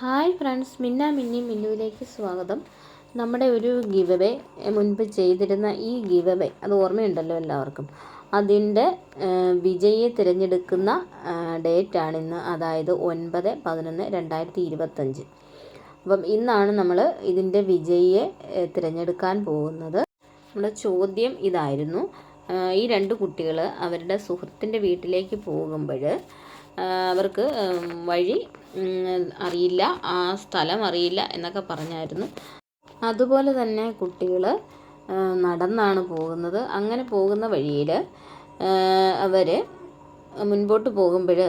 Hi friends മിന്ന മിന്നി മിന്നുവിലേക്ക് സ്വാഗതം. നമ്മുടെ ഒരു ഗിവവേ മുൻപ് ചെയ്തിരുന്ന ഈ ഗിവവേ അത് ഓർമ്മയുണ്ടല്ലോ എല്ലാവർക്കും. അതിന്റെ വിജയിയെ തിരഞ്ഞെടുക്കുന്ന ഡേറ്റാണ് ഇന്ന് അതായത് ഒൻപത് പതിനൊന്ന് രണ്ടായിരത്തി ഇരുപത്തഞ്ച് അപ്പം ഇന്നാണ് നമ്മൾ ഇതിന്റെ വിജയിയെ തിരഞ്ഞെടുക്കാൻ പോകുന്നത്. നമ്മുടെ ചോദ്യം ഇതായിരുന്നു. ഈ രണ്ട് കുട്ടികൾ അവരുടെ സുഹൃത്തിന്റെ വീട്ടിലേക്ക് പോകുമ്പോൾ അവർക്ക് വഴി അറിയില്ല ആ സ്ഥലം അറിയില്ല എന്നൊക്കെ പറഞ്ഞായിരുന്നു. അതുപോലെ തന്നെ കുട്ടികൾ നടന്നാണ് പോകുന്നത്. അങ്ങനെ പോകുന്ന വഴിയിൽ അവർ മുൻപോട്ട് പോകുമ്പോൾ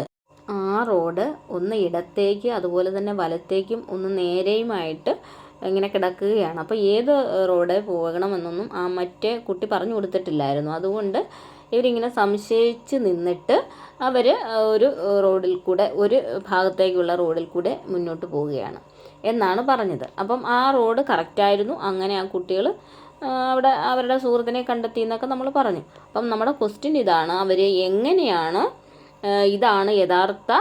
ആ റോഡ് ഒന്ന് ഇടത്തേക്ക് അതുപോലെ തന്നെ വലത്തേക്കും ഒന്ന് നേരെയുമായിട്ട് ഇങ്ങനെ കിടക്കുകയാണ്. അപ്പോൾ ഏത് റോഡ് പോകണമെന്നൊന്നും ആ മറ്റേ കുട്ടി പറഞ്ഞു കൊടുത്തിട്ടില്ലായിരുന്നു. അതുകൊണ്ട് ഇവരിങ്ങനെ സംശയിച്ച് നിന്നിട്ട് അവർ ഒരു റോഡിൽ കൂടെ ഒരു ഭാഗത്തേക്കുള്ള റോഡിൽ കൂടെ മുന്നോട്ട് പോവുകയാണ് എന്നാണ് പറഞ്ഞത്. അപ്പം ആ റോഡ് കറക്റ്റായിരുന്നു അങ്ങനെ ആ കുട്ടികൾ അവിടെ അവരുടെ സുഹൃത്തിനെ കണ്ടെത്തി എന്നൊക്കെ നമ്മൾ പറഞ്ഞു. അപ്പം നമ്മുടെ ക്വസ്റ്റ്യൻ ഇതാണ് അവർ എങ്ങനെയാണ് ഇതാണ് യഥാർത്ഥ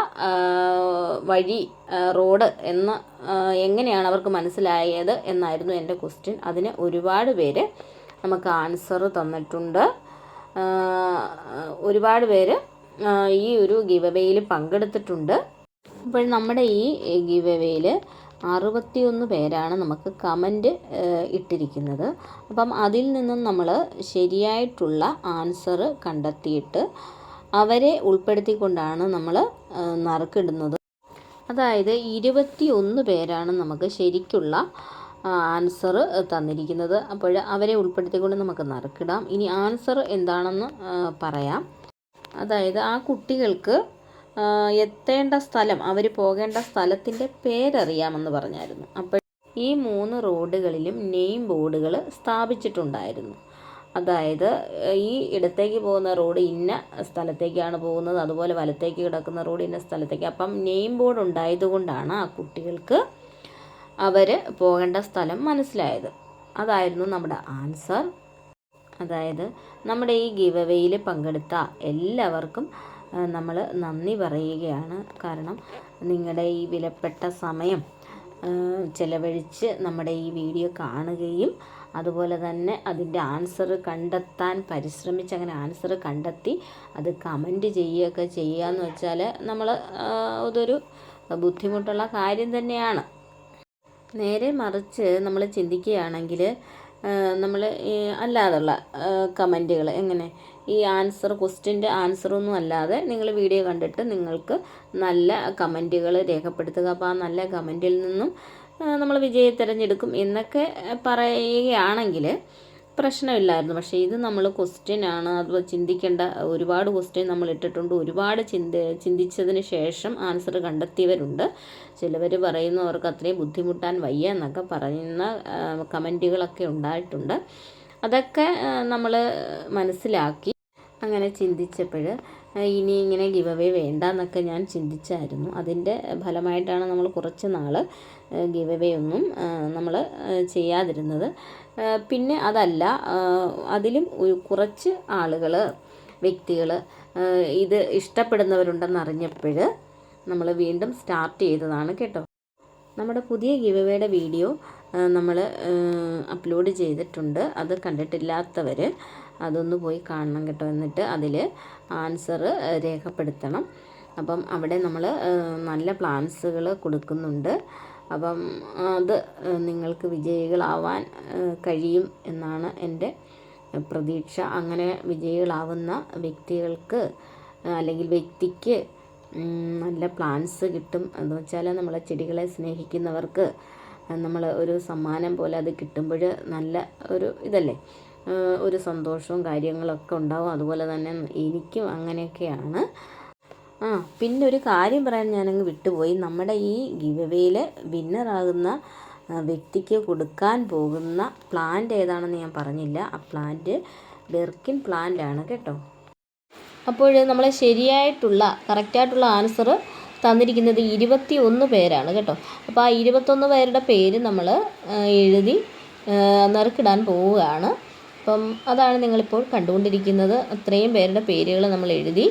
വഴി റോഡ് എന്ന് എങ്ങനെയാണ് അവർക്ക് മനസ്സിലായത് എന്നായിരുന്നു എന്റെ ക്വസ്റ്റ്യൻ അതിന് ഒരുപാട് പേര് നമുക്ക് ആൻസർ തന്നിട്ടുണ്ട്. ഒരുപാട് പേര് ഈ ഒരു ഗീവവേയിൽ പങ്കെടുത്തിട്ടുണ്ട്. അപ്പോൾ നമ്മുടെ ഈ ഗിവവേയിൽ അറുപത്തിയൊന്ന് പേരാണ് നമുക്ക് കമന്റ് ഇട്ടിരിക്കുന്നത്. അപ്പം അതിൽ നിന്നും നമ്മൾ ശരിയായിട്ടുള്ള ആൻസർ കണ്ടെത്തിയിട്ട് അവരെ ഉൾപ്പെടുത്തിക്കൊണ്ടാണ് നമ്മൾ നറുക്കിടുന്നത്. അതായത് ഇരുപത്തി ഒന്ന് പേരാണ് നമുക്ക് ശരിക്കുള്ള ആൻസർ തന്നിരിക്കുന്നത്. അപ്പോൾ അവരെ ഉൾപ്പെടുത്തിക്കൊണ്ട് നമുക്ക് നറുക്കിടാം. ഇനി ആൻസർ എന്താണെന്ന് പറയാം. അതായത് ആ കുട്ടികൾക്ക് എത്തേണ്ട സ്ഥലം അവർ പോകേണ്ട സ്ഥലത്തിന്റെ പേരറിയാമെന്ന് പറഞ്ഞായിരുന്നു. അപ്പോൾ ഈ മൂന്ന് റോഡുകളിലും നെയിം ബോർഡുകൾ സ്ഥാപിച്ചിട്ടുണ്ടായിരുന്നു. അതായത് ഈ ഇടത്തേക്ക് പോകുന്ന റോഡ് ഇന്ന സ്ഥലത്തേക്കാണ് പോകുന്നത് അതുപോലെ വലത്തേക്ക് കിടക്കുന്ന റോഡ് ഇന്ന സ്ഥലത്തേക്ക്. അപ്പം നെയിം ബോർഡ് ഉണ്ടായതുകൊണ്ടാണ് ആ കുട്ടികൾക്ക് അവർ പോകേണ്ട സ്ഥലം മനസ്സിലായത്. അതായിരുന്നു നമ്മുടെ ആൻസർ. അതായത് നമ്മുടെ ഈ ഗീവ് അവേയിൽ പങ്കെടുത്ത എല്ലാവർക്കും നമ്മൾ നന്ദി പറയുകയാണ്. കാരണം നിങ്ങളുടെ ഈ വിലപ്പെട്ട സമയം ചിലവഴിച്ച് നമ്മുടെ ഈ വീഡിയോ കാണുകയും അതുപോലെ തന്നെ അതിന്റെ ആൻസർ കണ്ടെത്താൻ പരിശ്രമിച്ച് അങ്ങനെ ആൻസർ കണ്ടെത്തി അത് കമന്റ് ചെയ്യുകയൊക്കെ ചെയ്യുക എന്ന് വെച്ചാൽ നമ്മൾ അതൊരു ബുദ്ധിമുട്ടുള്ള കാര്യം തന്നെയാണ്. നേരെ മറിച്ച് നമ്മൾ ചിന്തിക്കുകയാണെങ്കിൽ നമ്മൾ അല്ലാതുള്ള കമന്റുകൾ എങ്ങനെ? ഈ ആൻസർ ക്വസ്റ്റ്യന്റെ ആൻസറൊന്നും അല്ലാതെ നിങ്ങൾ വീഡിയോ കണ്ടിട്ട് നിങ്ങൾക്ക് നല്ല കമന്റുകൾ രേഖപ്പെടുത്തുക. അപ്പോൾ ആ നല്ല കമന്റിൽ നിന്നും നമ്മൾ വിജയം തിരഞ്ഞെടുക്കും എന്നൊക്കെ പറയുകയാണെങ്കിൽ പ്രശ്നമില്ലായിരുന്നു. പക്ഷേ ഇത് നമ്മൾ ക്വസ്റ്റ്യൻ ആണ്. അത് ചിന്തിക്കേണ്ട ഒരുപാട് ക്വസ്റ്റ്യൻ നമ്മൾ ഇട്ടിട്ടുണ്ട്. ഒരുപാട് ചിന്ത ചിന്തിച്ചതിന് ശേഷം ആൻസർ കണ്ടെത്തിയവരുണ്ട്. ചിലവർ പറയുന്നു അവർക്ക് അത്രയും ബുദ്ധിമുട്ടാൻ വയ്യ എന്നൊക്കെ പറയുന്ന കമന്റുകളൊക്കെ ഉണ്ടായിട്ടുണ്ട്. അതൊക്കെ നമ്മൾ മനസ്സിലാക്കി അങ്ങനെ ചിന്തിച്ചപ്പോൾ ഇനി ഇങ്ങനെ ഗിവ് അവേ വേണ്ട എന്നൊക്കെ ഞാൻ ചിന്തിച്ചായിരുന്നു. അതിന്റെ ഫലമായിട്ടാണ് നമ്മൾ കുറച്ച് നാൾ ഗിവ് അവേ ഒന്നും നമ്മൾ ചെയ്യാതിരുന്നത്. പിന്നെ അതല്ല അതിലും കുറച്ച് ആളുകൾ വ്യക്തികൾ ഇത് ഇഷ്ടപ്പെടുന്നവരുണ്ടെന്ന് അറിഞ്ഞപ്പോൾ നമ്മൾ വീണ്ടും സ്റ്റാർട്ട് ചെയ്തതാണ് കേട്ടോ. നമ്മുടെ പുതിയ ഗിവവേയുടെ വീഡിയോ നമ്മൾ അപ്ലോഡ് ചെയ്തിട്ടുണ്ട്. അത് കണ്ടിട്ടില്ലാത്തവർ അതൊന്ന് പോയി കാണണം കേട്ടോ എന്നിട്ട് അതിൽ ആൻസർ രേഖപ്പെടുത്തണം. അപ്പം അവിടെ നമ്മൾ നല്ല പ്ലാൻസുകൾ കൊടുക്കുന്നുണ്ട്. അപ്പം അത് നിങ്ങൾക്ക് വിജയികളാവാൻ കഴിയും എന്നാണ് എന്റെ പ്രതീക്ഷ. അങ്ങനെ വിജയികളാവുന്ന വ്യക്തികൾക്ക് അല്ലെങ്കിൽ വ്യക്തിക്ക് നല്ല പ്ലാൻസ് കിട്ടും. എന്ന് വെച്ചാൽ നമ്മളെ ചെടികളെ സ്നേഹിക്കുന്നവർക്ക് നമ്മൾ ഒരു സമ്മാനം പോലെ അത് കിട്ടുമ്പോൾ നല്ല ഒരു ഇതല്ലേ? ഒരു സന്തോഷവും കാര്യങ്ങളൊക്കെ ഉണ്ടാവും. അതുപോലെ തന്നെ എനിക്കും അങ്ങനെയൊക്കെയാണ്. ആ പിന്നെ ഒരു കാര്യം പറയാൻ ഞാനങ്ങ് വിട്ടുപോയി. നമ്മുടെ ഈ ഗിവവേയിൽ വിന്നറാകുന്ന വ്യക്തിക്ക് കൊടുക്കാൻ പോകുന്ന പ്ലാന്റ് ഏതാണെന്ന് ഞാൻ പറഞ്ഞില്ല. ആ പ്ലാന്റ് ബെർക്കിൻ പ്ലാന്റ് ആണ് കേട്ടോ. അപ്പോൾ നമ്മൾ ശരിയായിട്ടുള്ള കറക്റ്റായിട്ടുള്ള ആൻസർ തന്നിരിക്കുന്നത് ഇരുപത്തി ഒന്ന് പേരാണ് കേട്ടോ. അപ്പോൾ ആ ഇരുപത്തൊന്ന് പേരുടെ പേര് നമ്മൾ എഴുതി നറുക്കിടാൻ പോവുകയാണ്. അപ്പം അതാണ് നിങ്ങളിപ്പോൾ കണ്ടുകൊണ്ടിരിക്കുന്നത്. അത്രയും പേരുടെ പേരുകൾ നമ്മൾ എഴുതി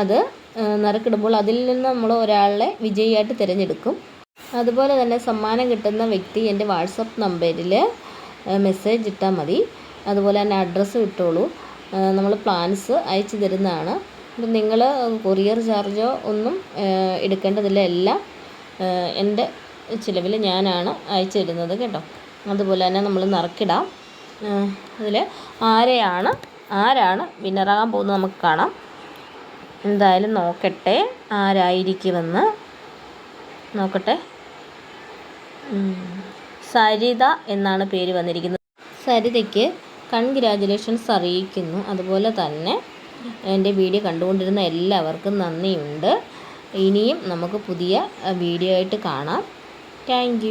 അത് നറുക്കിടുമ്പോൾ അതിൽ നിന്ന് നമ്മൾ ഒരാളെ വിജയിയായിട്ട് തിരഞ്ഞെടുക്കും. അതുപോലെ തന്നെ സമ്മാനം കിട്ടുന്ന വ്യക്തി എന്റെ വാട്സപ്പ് നമ്പറിൽ മെസ്സേജ് ഇട്ടാൽ മതി. അതുപോലെ തന്നെ അഡ്രസ്സ് ഇട്ടോളൂ നമ്മൾ പ്ലാൻസ് അയച്ചു തരുന്നതാണ്. അപ്പം നിങ്ങൾ കൊറിയർ ചാർജോ ഒന്നും എടുക്കേണ്ടതില്ല. എല്ലാം എന്റെ ചിലവിൽ ഞാനാണ് അയച്ചു തരുന്നത് കേട്ടോ. അതുപോലെ തന്നെ നമ്മൾ നറുക്കിടാം. അതിൽ ആരെയാണ് ആരാണ് വിന്നറാകാൻ പോകുന്നത് നമുക്ക് കാണാം. എന്തായാലും നോക്കട്ടെ ആരായിരിക്കുമെന്ന്. നോക്കട്ടെ. സരിത എന്നാണ് പേര് വന്നിരിക്കുന്നത്. സരിതയ്ക്ക് കൺഗ്രാജുലേഷൻസ് അറിയിക്കുന്നു. അതുപോലെ തന്നെ എന്റെ വീഡിയോ കണ്ടുകൊണ്ടിരുന്ന എല്ലാവർക്കും നന്ദിയുണ്ട്. ഇനിയും നമുക്ക് പുതിയ വീഡിയോ ആയിട്ട് കാണാം. താങ്ക്